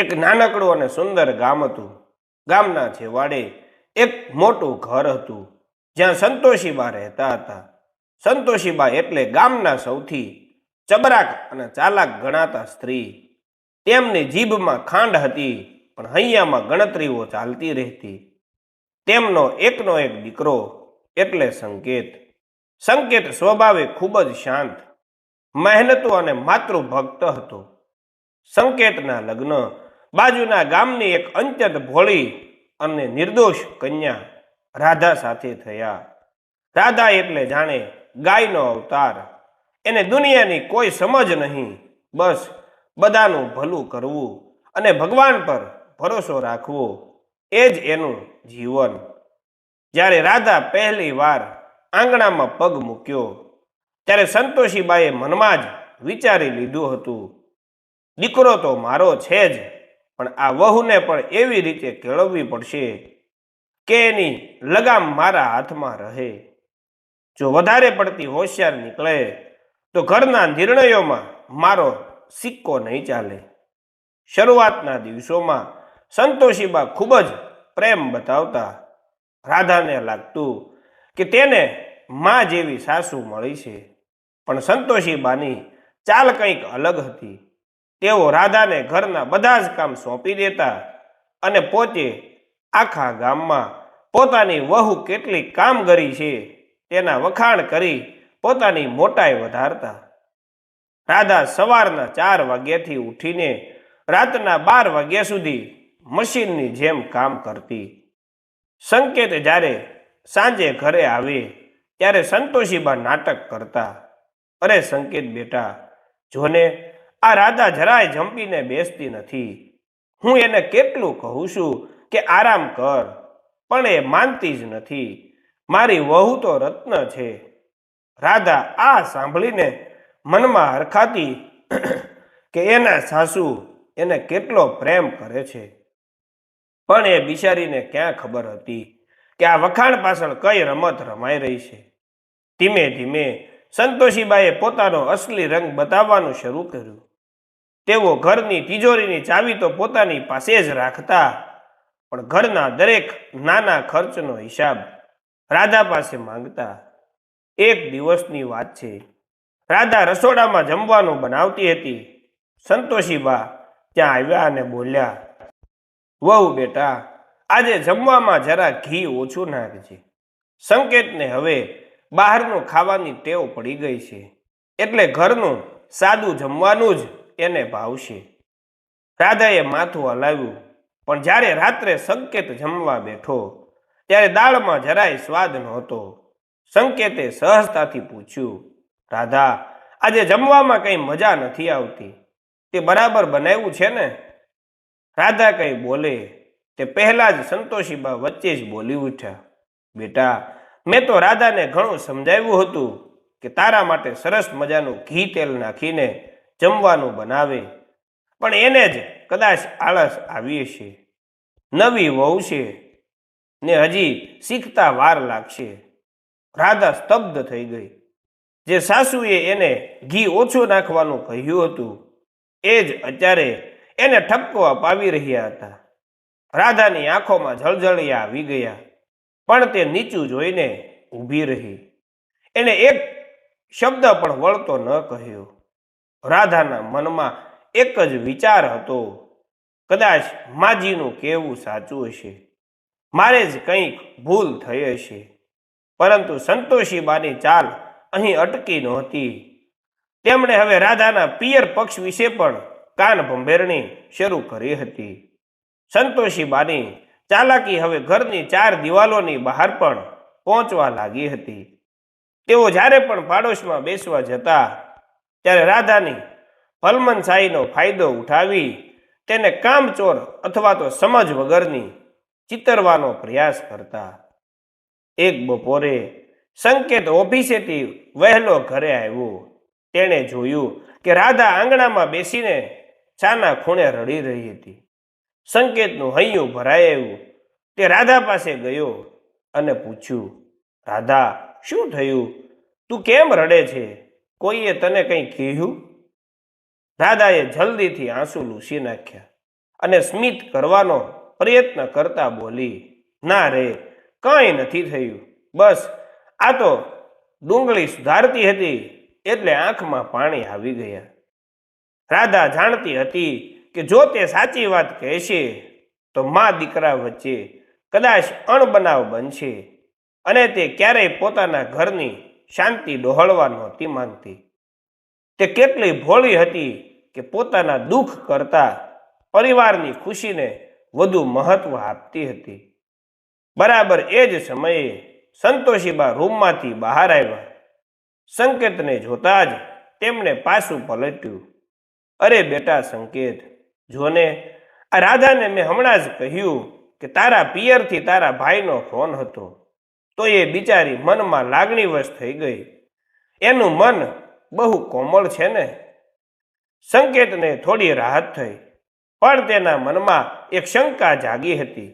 એક નાનકડું અને સુંદર ગામ હતું. ગામના છેવાડે એક મોટું ઘર હતું, જ્યાં સંતોષીબા રહેતા હતા. સંતોષીબા એટલે ગામના સૌથી ચબરાક અને ચાલાક ગણાતા સ્ત્રી. તેમની જીભમાં ખાંડ હતી, પણ હૈયામાં ગણતરીઓ ચાલતી રહેતી. તેમનો એકનો એક દીકરો એટલે સંકેત. સંકેત સ્વભાવે ખૂબ જ શાંત, મહેનતુ અને માતૃભક્ત હતો. સંકેતના લગ્ન બાજુના ગામની એક અંત્યત ભોળી અને નિર્દોષ કન્યા રાધા સાથે થયા. રાધા એટલે જાણે ગાયનો અવતાર. એને દુનિયાની કોઈ સમજ નહીં. બસ બધાનું ભલું કરવું અને ભગવાન પર ભરોસો રાખવો. એ જ એનું જીવન. જ્યારે રાધા પહેલી વાર આંગણામાં પગ મૂક્યો, ત્યારે સંતોષીબાએ મનમાં જ વિચારી લીધું હતું, દીકરો તો મારો છે જ. પણ આ વહુને પણ એવી રીતે કેળવવી પડશે કે એની લગામ મારા હાથમાં રહે. જો વધારે પડતી હોશિયાર નીકળે, તો ઘરના નિર્ણયોમાં મારો સિક્કો નહીં ચાલે. શરૂઆતના દિવસોમાં સંતોષીબા ખૂબ જ પ્રેમ બતાવતા રાધાને લાગતું કે તેને માં જેવી સાસુ મળી છે. પણ સંતોષીબાની ચાલ કંઈક અલગ હતી. તેઓ રાધાને ઘરના બધા જ કામ સોંપી દેતા અને પોતે આખા ગામમાં પોતાની વહુ કેટલી કામ કરી છે તેના વખાણ કરી પોતાની મોટાઈ વધારતા. રાધા સવારના ચાર વાગ્યાથી ઉઠીને રાતના બાર વાગ્યા સુધી મશીનની જેમ કામ કરતી. સંકેત જ્યારે સાંજે ઘરે આવે ત્યારે સંતોષીબા નાટક કરતા. અરે સંકેત બેટા, જોને આ રાધા જરાય જંપીને બેસતી નથી. હું એને કેટલું કહું છું કે આરામ કર, પણ એ માનતી જ નથી. મારી વહુ તો રત્ન છે. રાધા આ સાંભળીને મનમાં હરખાતી કે એના સાસુ એને કેટલો પ્રેમ કરે છે. પણ એ બિચારીને ક્યાં ખબર હતી કે આ વખાણ પાછળ કઈ રમત રમાઈ રહી છે. ધીમે ધીમે સંતોષીબાએ પોતાનો અસલી રંગ બતાવવાનું શરૂ કર્યું. તેઓ ઘરની તિજોરીની ચાવી તો પોતાની પાસે જ રાખતા. પણ ઘરના દરેક નાના ખર્ચનો હિસાબ રાધા પાસે માંગતા. એક દિવસની વાત છે. રાધા રસોડામાં જમવાનું બનાવતી હતી. સંતોષીબા ત્યાં આવ્યા અને બોલ્યા, વહુ બેટા, આજે જમવામાં જરા ઘી ઓછું નાખજે. સંકેતને હવે બહારનું ખાવાની ટેવ પડી ગઈ છે. એટલે ઘરનું સાદું જમવાનું જ એને ભાવશે. રાધાએ માથું હલાવ્યું, પણ જ્યારે રાત્રે સંકેત જમવા બેઠો, ત્યારે દાળમાં જરાય સ્વાદ નહોતો. સંકેતે સહજતાથી પૂછ્યું, રાધા, આજે જમવામાં કંઈ મજા નથી આવતી? તે બરાબર બનાવ્યું છે ને? રાધા કંઈ બોલે, તે પહેલાં જ સંતોષીબા વચ્ચે જ બોલી ઉઠ્યા. બેટા, મેં તો રાધાને ઘણું સમજાવ્યું હતું કે તારા માટે સરસ મજાનું ઘી તેલ નાખીને જમવાનું બનાવે. પણ એને જ કદાચ આળસ આવી છે નવી વહુ છે ને હજી શીખતા વાર લાગશે. રાધા સ્તબ્ધ થઈ ગઈ. જે સાસુએ એને ઘી ઓછું નાખવાનું કહ્યું હતું, એ જ અત્યારે એને ઠપકો અપાવી રહ્યા હતા. રાધાની આંખોમાં જળજળિયા આવી ગયા, પણ તે નીચું જોઈને ઊભી રહી. એને એક શબ્દ પણ વળતો ન કહ્યો. રાધાના મનમાં એક જ વિચાર હતો, કદાચ માજીનું કહેવું સાચું હશે. મારે જ કંઈક ભૂલ થઈ હશે. પરંતુ સંતોષીબાની ચાલ અહીં અટકી નહોતી. તેમણે હવે રાધાના પિયર પક્ષ વિશે પણ કાન ભંભેરણી શરૂ કરી હતી. સંતોષીબાની ચાલાકી હવે ઘરની ચાર દિવાલોની બહાર પણ પહોંચવા લાગી હતી. તેઓ જ્યારે પણ પાડોશમાં બેસવા જતા ત્યારે રાધાની ભલમનશાહીનો ફાયદો ઉઠાવી તેને કામચોર અથવા તો સમજ વગરની ચિતરવાનો પ્રયાસ કરતા. એક બપોરે સંકેત ઓફિસેથી વહેલો ઘરે આવ્યો. તેણે જોયું કે રાધા આંગણામાં બેસીને ચાના ખૂણે રડી રહી હતી. સંકેતનું હૈયું ભરાઈ આવ્યું. તે રાધા પાસે ગયો અને પૂછ્યું, રાધા, શું થયું? તું કેમ રડે છે? કોઈએ તને કંઈ કહ્યું રાધાએ જલ્દીથી આંસુ લૂસી નાખ્યા અને સ્મિત કરવાનો પ્રયત્ન કરતા બોલી, ના રે, કંઈ નથી થયું. બસ, આ તો ડુંગળી સુધારતી હતી એટલે આંખમાં પાણી આવી ગયા. રાધા જાણતી હતી કે જો તે સાચી વાત કહેશે, તો મા દીકરા વચ્ચે કદાચ અણબનાવ બનશે અને તે ક્યારેય પોતાના ઘરની શાંતિ ડહોળવા નહોતી માંગતી. તે કેટલી ભોળી હતી કે પોતાના દુઃખ કરતા પરિવારની ખુશીને વધુ મહત્વ આપતી હતી. બરાબર એ જ સમયે સંતોષીબા રૂમમાંથી બહાર આવ્યા. સંકેતને જોતા જ તેમણે પાછું પલટ્યું. અરે બેટા સંકેત, જોને, આ રાધાને મેં હમણાં જ કહ્યું કે તારા પિયરથી તારા ભાઈનો ફોન હતો. તો એ બિચારી મનમાં લાગણીવશ થઈ ગઈ. એનું મન બહુ કોમળ છે ને? સંકેતને થોડી રાહત થઈ, પણ તેના મનમાં એક શંકા જાગી હતી.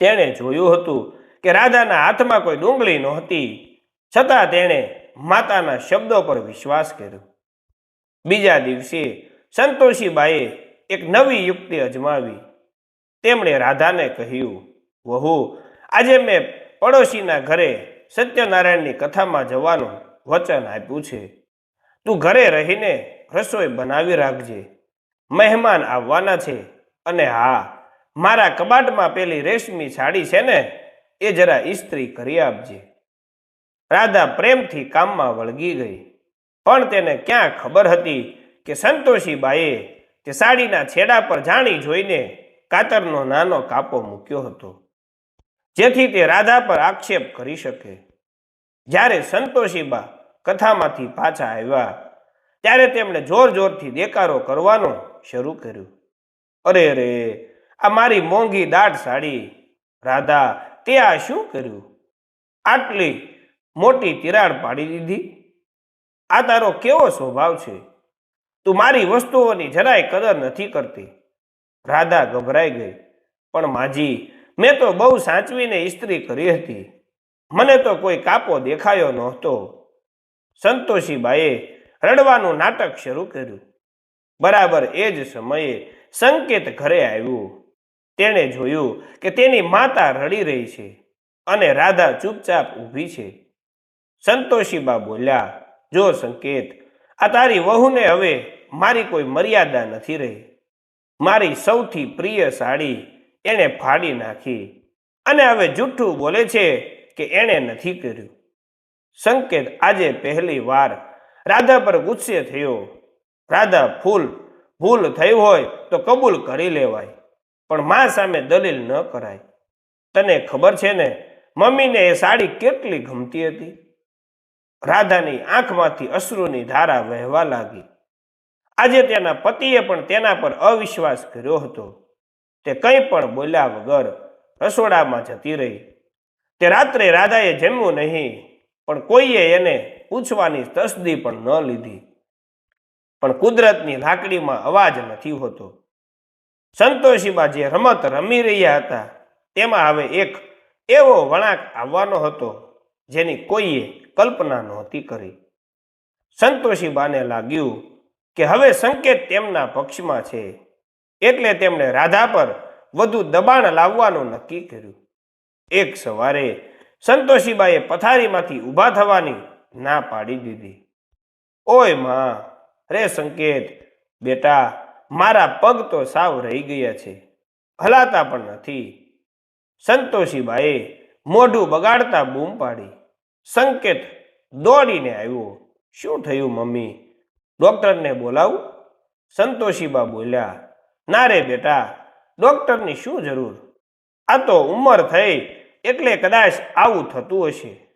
તેણે જોયું હતું કે રાધાના હાથમાં કોઈ ડુંગળી નહોતી, છતાં તેણે માતાના શબ્દો પર વિશ્વાસ કર્યો. બીજા દિવસે સંતોષીબાઈએ એક નવી યુક્તિ અજમાવી. તેમણે રાધાને કહ્યું, વહુ, આજે મેં પડોશીના ઘરે સત્યનારાયણની કથામાં જવાનું વચન આપ્યું છે. તું ઘરે રહીને રસોઈ બનાવી રાખજે. મહેમાન આવવાના છે. અને હા, મારા કબાટમાં પેલી રેશમી સાડી છે ને, એ જરા ઇસ્ત્રી કરી આપજે. રાધા પ્રેમથી કામમાં વળગી ગઈ. પણ તેને ક્યાં ખબર હતી કે સંતોષીબાએ તે સાડીના છેડા પર જાણી જોઈને કાતરનો નાનો કાપો મૂક્યો હતો. જેથી તે રાધા પર આક્ષેપ કરી શકે. જ્યારે સંતોષીબા કથામાંથી પાછા આવ્યા, ત્યારે તેમણે જોર જોરથી દેકારો કરવાનો શરૂ કર્યું. અરે રે આ મારી મોંઘી દાઢ સાડી. રાધા, તે આ શું કર્યું? આટલી મોટી તિરાડ પાડી દીધી? આ તારો કેવો સ્વભાવ છે? તું મારી વસ્તુઓની જરાય કદર નથી કરતી. રાધા ગભરાઈ ગઈ. પણ માજી મેં તો બહુ સાચવીને ઇસ્ત્રી કરી હતી. મને તો કોઈ કાપો દેખાયો નહોતો. સંતોષીબાએ રડવાનું નાટક શરૂ કર્યું. બરાબર એ જ સમયે સંકેત ઘરે આવ્યું. તેણે જોયું કે તેની માતા રડી રહી છે અને રાધા ચૂપચાપ ઊભી છે. સંતોષીબા બોલ્યા, જો સંકેત, આ તારી વહુને હવે મારી કોઈ મર્યાદા નથી રહી. મારી સૌથી પ્રિય સાડી એણે ફાડી નાખી અને હવે જૂઠું બોલે છે કે એણે નથી કર્યું. સંકેત આજે પહેલી વાર રાધા પર ગુસ્સે થયો. રાધા, ફૂલ, ભૂલ થઈ હોય તો કબૂલ કરી લેવાય, પણ મા સામે દલીલ ન કરાય. તને ખબર છે ને, મમ્મીને એ સાડી કેટલી ગમતી હતી? રાધાની આંખમાંથી અશ્રુની ધારા વહેવા લાગી. આજે તેના પતિએ પણ તેના પર અવિશ્વાસ કર્યો હતો. તે કંઈ પણ બોલ્યા વગર રસોડામાં જતી રહી. તે રાત્રે રાધાએ જમ્યું નહીં, પણ કોઈએ એને પૂછવાની તસદી પણ ન લીધી. પણ કુદરતની લાકડીમાં અવાજ નથી હોતો. સંતોષીબા જે રમત રમી રહ્યા હતા, તેમાં હવે એક એવો વળાંક આવવાનો હતો, જેની કોઈએ કલ્પના નહોતી કરી. સંતોષીબાને લાગ્યું કે હવે સંકેત તેમના પક્ષમાં છે. એટલે તેમણે રાધા પર વધુ દબાણ લાવવાનું નક્કી કર્યું. એક સવારે સંતોષીબાએ પથારીમાંથી ઊભા થવાની ના પાડી દીધી. ઓયમાં, રે સંકેત, બેટા, મારા પગ તો સાવ રહી ગયા છે, હલાતા પણ નથી. સંતોષીબાએ મોઢું બગાડતા બૂમ પાડી. સંકેત દોડીને આવ્યો. શું થયું મમ્મી? ડોક્ટરને બોલાવું? સંતોષીબા બોલ્યા ના રે બેટા, ડોક્ટરની શું જરૂર? આ તો ઉંમર થઈ, એટલે કદાચ આવું થતું હશે.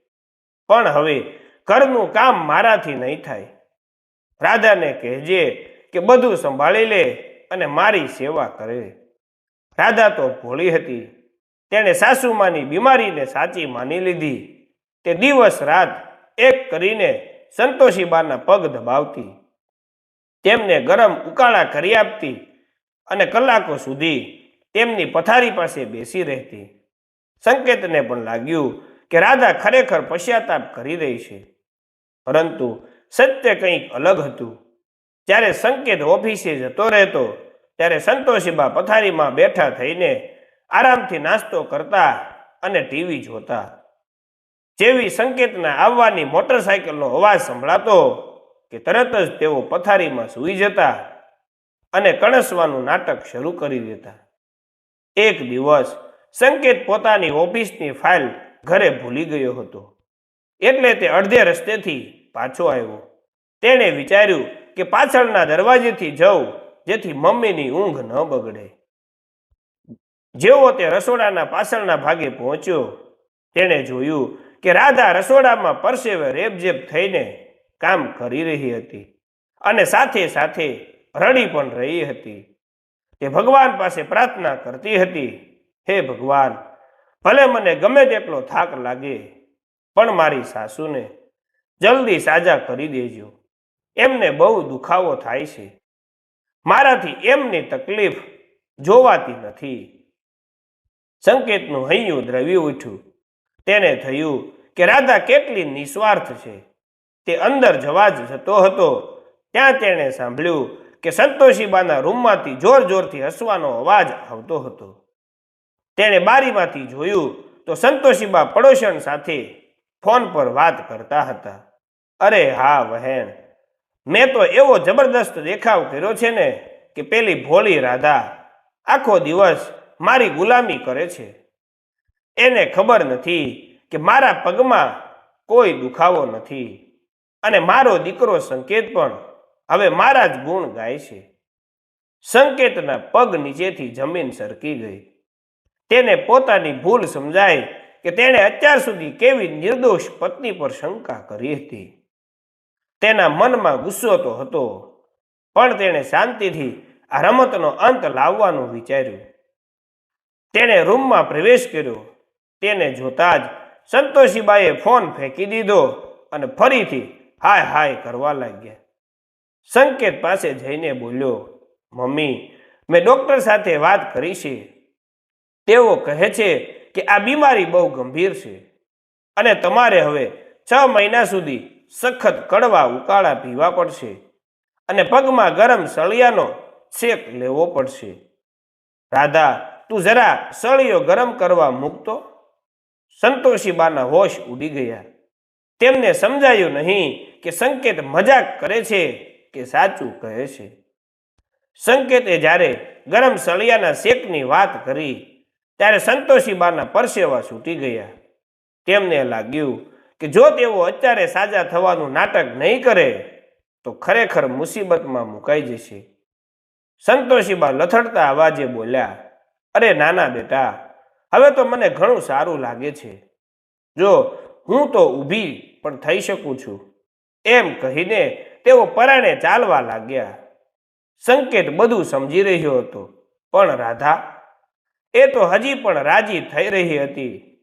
પણ હવે ઘરનું કામ મારાથી નહીં થાય. રાધાને કહેજે કે બધું સંભાળી લે અને મારી સેવા કરે. રાધા તો ભોળી હતી. તેણે સાસુમાની બીમારીને સાચી માની લીધી. તે દિવસ રાત એક કરીને સંતોષીબાના પગ દબાવતી. તેમને ગરમ ઉકાળા કરી આપતી. અને કલાકો સુધી તેમની પથારી પાસે બેસી રહેતી. સંકેતને પણ લાગ્યું કે રાધા ખરેખર પશ્ચાતાપ કરી રહી છે. પરંતુ સત્ય કંઈક અલગ હતું. જ્યારે સંકેત ઓફિસે જતો રહેતો, ત્યારે સંતોષીબા પથારીમાં બેઠા થઈને આરામથી નાસ્તો કરતા અને ટીવી જોતા. જેવી સંકેતના આવવાની મોટરસાયકલનો અવાજ સંભળાતો કે તરત જ તેઓ પથારીમાં સૂઈ જતા. અને કણસવાનું નાટક શરૂ કરી દેતા. એક દિવસ સંકેત પોતાની ઓફિસની ફાઇલ ઘરે ભૂલી ગયો હતો. એટલે તે અડધે રસ્તેથી પાછો આવ્યો. તેણે વિચાર્યું કે પાછળના દરવાજેથી જવું જેથી મમ્મીની ઊંઘ ન બગડે. જેવો તે રસોડાના પાછળના ભાગે પહોંચ્યો, તેણે જોયું કે રાધા રસોડામાં પરસેવે રેબઝેબ થઈને કામ કરી રહી હતી અને સાથે સાથે રડી પણ રહી હતી. તે ભગવાન પાસે પ્રાર્થના કરતી હતી, હે ભગવાન, ભલે મને ગમે તેટલો થાક લાગે, પણ મારી સાસુને જલ્દી સાજા કરી દેજો. એમને બહુ દુખાવો થાય છે. મારાથી એમની તકલીફ જોવાતી નથી. સંકેતનું હૈયું દ્રવી ઉઠ્યું. તેને થયું કે, રાધા, કેટલી નિસ્વાર્થ છે. તે અંદર જવા જ જતો હતો. ત્યાં તેણે સાંભળ્યું કે સંતોષીબાના રૂમમાંથી જોર જોરથી હસવાનો અવાજ આવતો હતો. તેણે બારીમાંથી જોયું તો સંતોષીબા પડોશણ સાથે ફોન પર વાત કરતા હતા. અરે હા, વહેણ, મેં તો એવો જબરદસ્ત દેખાવ કર્યો છે ને કે પેલી ભોળી રાધા આખો દિવસ મારી ગુલામી કરે છે. એને ખબર નથી કે મારા પગમાં કોઈ દુખાવો નથી અને મારો દીકરો સંકેત પણ હવે મારા જ ગુણ ગાય છે. સંકેતના પગ નીચેથી જમીન સરકી ગઈ. તેને પોતાની ભૂલ સમજાય કે તેણે અત્યાર સુધી કેવી નિર્દોષ પત્ની પર શંકા કરી હતી. તેના મનમાં ગુસ્સો તો હતો, પણ તેણે શાંતિથી આ રમતનો અંત લાવવાનું વિચાર્યું. તેણે રૂમમાં પ્રવેશ કર્યો. તેને જોતા જ સંતોષીબાઈએ ફોન ફેંકી દીધો અને ફરીથી હાય હાય કરવા લાગ્યા. સંકેત પાસે જઈને બોલ્યો, મમ્મી, મેં ડૉક્ટર સાથે વાત કરી છે. તેઓ કહે છે કે આ બીમારી બહુ ગંભીર છે અને તમારે હવે છ મહિના સુધી સખત કડવા ઉકાળા પીવા પડશે અને પગમાં ગરમ સળિયાનો શેક લેવો પડશે. રાધા, તું જરા સળિયો ગરમ કરવા મૂકતો સંતોષીબાના હોશ ઉડી ગયા. તેમને સમજાયું નહીં કે સંકેત મજાક કરે છે કે સાચું કહે છે. સંકેતે જ્યારે ગરમ સળિયાના શેકની વાત કરી, ત્યારે સંતોષીબાના પરસેવા છૂટી ગયા. તેમને લાગ્યું કે જો તેઓ અત્યારે સાજા થવાનું નાટક નહીં કરે, તો ખરેખર મુસીબતમાં મુકાઈ જશે. સંતોષીબા લથડતા અવાજે બોલ્યા, અરે નાના બેટા, હવે તો મને ઘણું સારું લાગે છે. જો હું તો ઊભી પણ થઈ શકું છું. એમ કહીને તેઓ પરાણે ચાલવા લાગ્યા. સંકેત બધું સમજી રહ્યો હતો. પણ રાધા, એ તો હજી પણ રાજી થઈ રહી હતી.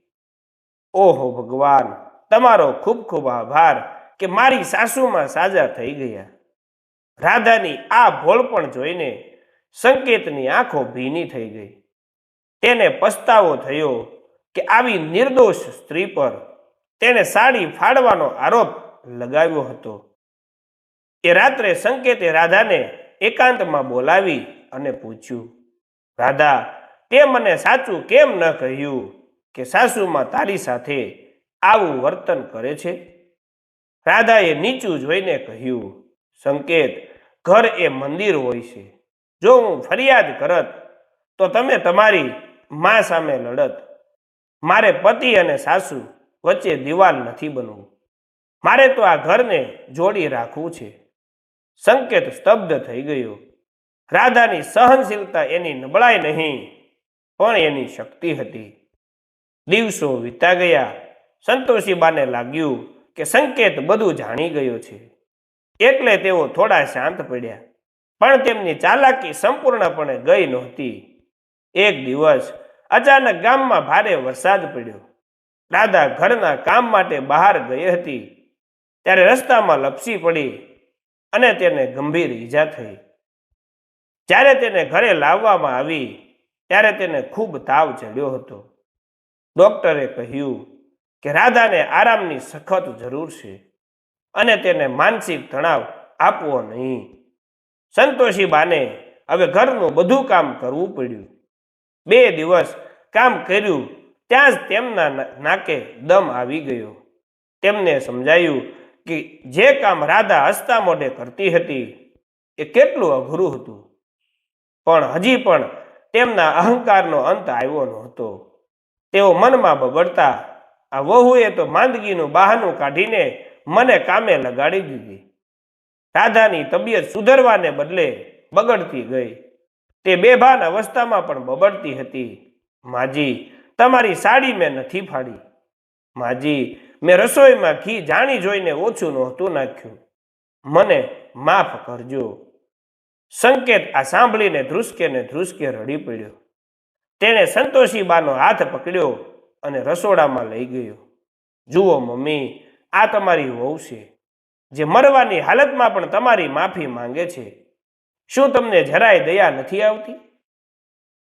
ઓહો ભગવાન, તમારો ખૂબ ખૂબ આભાર કે મારી સાસુમાં સાજા થઈ ગયા. રાધાની આ ભોળપણ જોઈને સંકેતની આંખો ભીની થઈ ગઈ. તેને પસ્તાવો થયો કે આવી નિર્દોષ સ્ત્રી પર તેણે સાડી ફાડવાનો આરોપ લગાવ્યો હતો. એ રાત્રે સંકેતે રાધાને એકાંતમાં બોલાવી અને પૂછ્યું, રાધા, તે મને સાચું કેમ ન કહ્યું કે સાસુમાં તારી સાથે આવું વર્તન કરે છે? રાધાએ નીચું જોઈને કહ્યું, સંકેત, ઘર એ મંદિર હોય છે. જો હું ફરિયાદ કરત, તો તમે તમારી મા સામે લડત. મારે પતિ અને સાસુ વચ્ચે દિવાલ નથી બનવું. મારે તો આ ઘરને જોડી રાખવું છે. સંકેત સ્તબ્ધ થઈ ગયો. રાધાની સહનશીલતા એની નબળાઈ નહીં, પણ એની શક્તિ હતી. દિવસો વીતા ગયા. સંતોષીબાને લાગ્યું કે સંકેત બધું જાણી ગયો છે. એટલે તેઓ થોડા શાંત પડ્યા. પણ તેમની ચાલાકી સંપૂર્ણપણે ગઈ નહોતી. એક દિવસ અચાનક ગામમાં ભારે વરસાદ પડ્યો. દાદા ઘરના કામ માટે બહાર ગઈ હતી. ત્યારે રસ્તામાં લપસી પડી. અને તેને ગંભીર ઈજા થઈ. જ્યારે તેને ઘરે લાવવામાં આવી, ત્યારે તેને ખૂબ તાવ ચડ્યો હતો. ડૉક્ટરે કહ્યું કે રાધાને આરામની સખત જરૂર છે અને તેને માનસિક તણાવ આપવો નહીં. સંતોષીબાને હવે ઘરનું બધું કામ કરવું પડ્યું. બે દિવસ કામ કર્યું, ત્યાં જ તેમના નાકે દમ આવી ગયો. તેમને સમજાયું કે જે કામ રાધા હસતા મોઢે કરતી હતી, એ કેટલું અઘરું હતું. પણ હજી પણ તેમના અહંકારનો અંત આવ્યો નહોતો. તેઓ મનમાં બબડતા, આ વહુએ તો માંદગીનું બહાનું કાઢીને મને કામે લગાડી દીધી. રાધાની તબિયત સુધરવાને બદલે બગડતી ગઈ. તે બેભાન અવસ્થામાં પણ બબડતી હતી. માજી, તમારી સાડી મેં નથી ફાડી. માજી મેં રસોઈમાં ઘી જાણી જોઈને ઓછું નહોતું નાખ્યું. મને માફ કરજો. સંકેત આ સાંભળીને ધ્રુસકે ને ધ્રુસકે રડી પડ્યો. તેણે સંતોષીબાનો હાથ પકડ્યો અને રસોડામાં લઈ ગયો. જુઓ મમ્મી, આ તમારી વહુ છે, જે મરવાની હાલતમાં પણ તમારી માફી માંગે છે. શું તમને જરાય દયા નથી આવતી?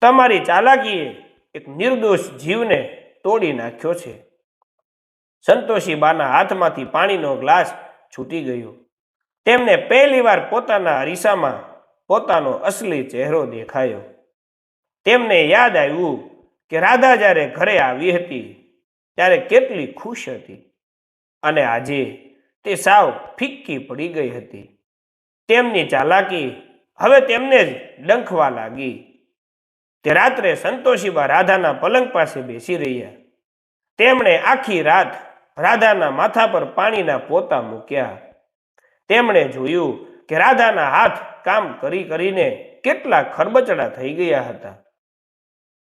તમારી ચાલાકીએ એક નિર્દોષ જીવને તોડી નાખ્યો છે. સંતોષીબાના હાથમાંથી પાણીનો ગ્લાસ છૂટી ગયો. તેમને પહેલીવાર પોતાના અરીસામાં પોતાનો અસલી ચહેરો દેખાયો. તેમને યાદ આવ્યું કે રાધા જ્યારે ઘરે આવી હતી, ત્યારે કેટલી ખુશ હતી અને આજે તે સાવ ફિક્કી પડી ગઈ હતી. તેમની ચાલાકી હવે તેમને જ ડંખવા લાગી. તે રાત્રે સંતોષીબા રાધાના પલંગ પાસે બેસી રહ્યા. તેમણે આખી રાત રાધાના માથા પર પાણીના પોતા મૂક્યા. તેમણે જોયું કે રાધાના હાથ કામ કરી કરીને કેટલા ખરબચડા થઈ ગયા હતા.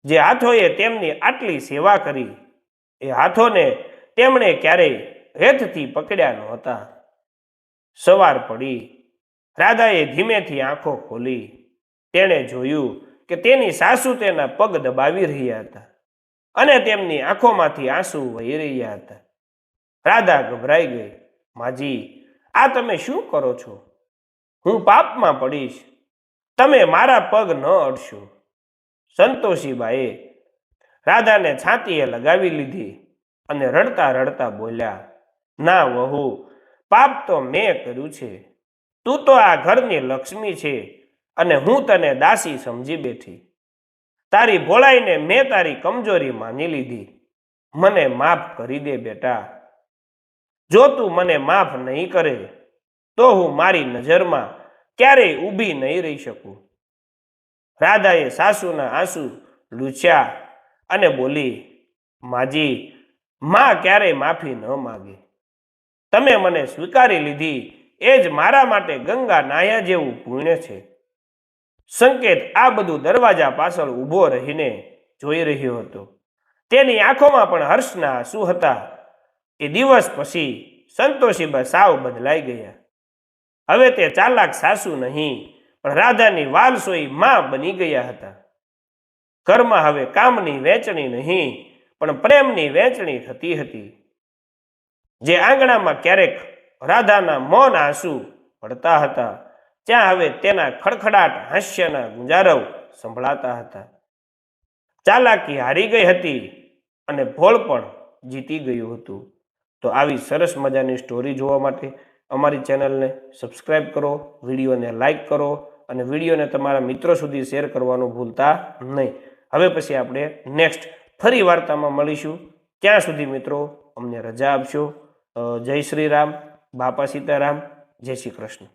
જે હાથોએ તેમની આટલી સેવા કરી, એ હાથોને તેમણે ક્યારેય હેતથી પકડ્યા નહોતા. સવાર પડી. રાધાએ ધીમેથી આંખો ખોલી. તેણે જોયું કે તેની સાસુ તેના પગ દબાવી રહ્યા હતા અને તેમની આંખોમાંથી આંસુ વહી રહ્યા હતા. રાધા ગભરાઈ ગઈ. માજી, આ તમે શું કરો છો? હું પાપમાં પડીશ. તમે મારા પગ ન અડશો. સંતોષીબાએ રાધાને છાતીએ લગાવી લીધી અને રડતા રડતા બોલ્યા, ના વહુ, પાપ તો મેં કર્યું છે. તું તો આ ઘરની લક્ષ્મી છે અને હું તને દાસી સમજી બેઠી. તારી ભોળાઈને મેં તારી કમજોરી માની લીધી. મને માફ કરી દે બેટા. જો તું મને માફ નહીં કરે, તો હું મારી નજરમાં ક્યારેય ઊભી નહીં રહી શકું. રાધાએ સાસુના આંસુ લૂછ્યા અને બોલી, માજી, માં ક્યારેય માફી ન માગે. તમે મને સ્વીકારી લીધી એ જ મારા માટે ગંગા નાયા જેવું પુણ્ય છે. સંકેત આ બધું દરવાજા પાછળ ઊભો રહીને જોઈ રહ્યો હતો. તેની આંખોમાં પણ હર્ષના આંસુ હતા. એ દિવસ પછી સંતોષીબા સાવ બદલાઈ ગયા. હવે તે ચાલાક સાસુ નહીં, પણ રાધાની વાલસોઈ માં બની ગયા હતા. ઘરમાં હવે કામની વહેંચણી નહીં, પણ પ્રેમની વહેંચણી થતી હતી. જે આંગણામાં ક્યારેક રાધાના મૌન આંસુ પડતા હતા, ત્યાં હવે તેના ખડખડાટ હાસ્યના ગુંજારવ સંભળાતા હતા. ચાલાકી હારી ગઈ હતી અને ભોળ પણ જીતી ગયું હતું. તો આવી સરસ મજાની સ્ટોરી જોવા માટે અમારી ચેનલને સબસ્ક્રાઈબ કરો, વિડીયોને લાઇક કરો અને વિડીયોને તમારા મિત્રો સુધી શેર કરવાનું ભૂલતા નહીં. હવે પછી આપણે નેક્સ્ટ ફરી વાર્તામાં મળીશું. ત્યાં સુધી મિત્રો અમને રજા આપશો જય શ્રી રામ. બાપા સીતારામ. જય શ્રી કૃષ્ણ.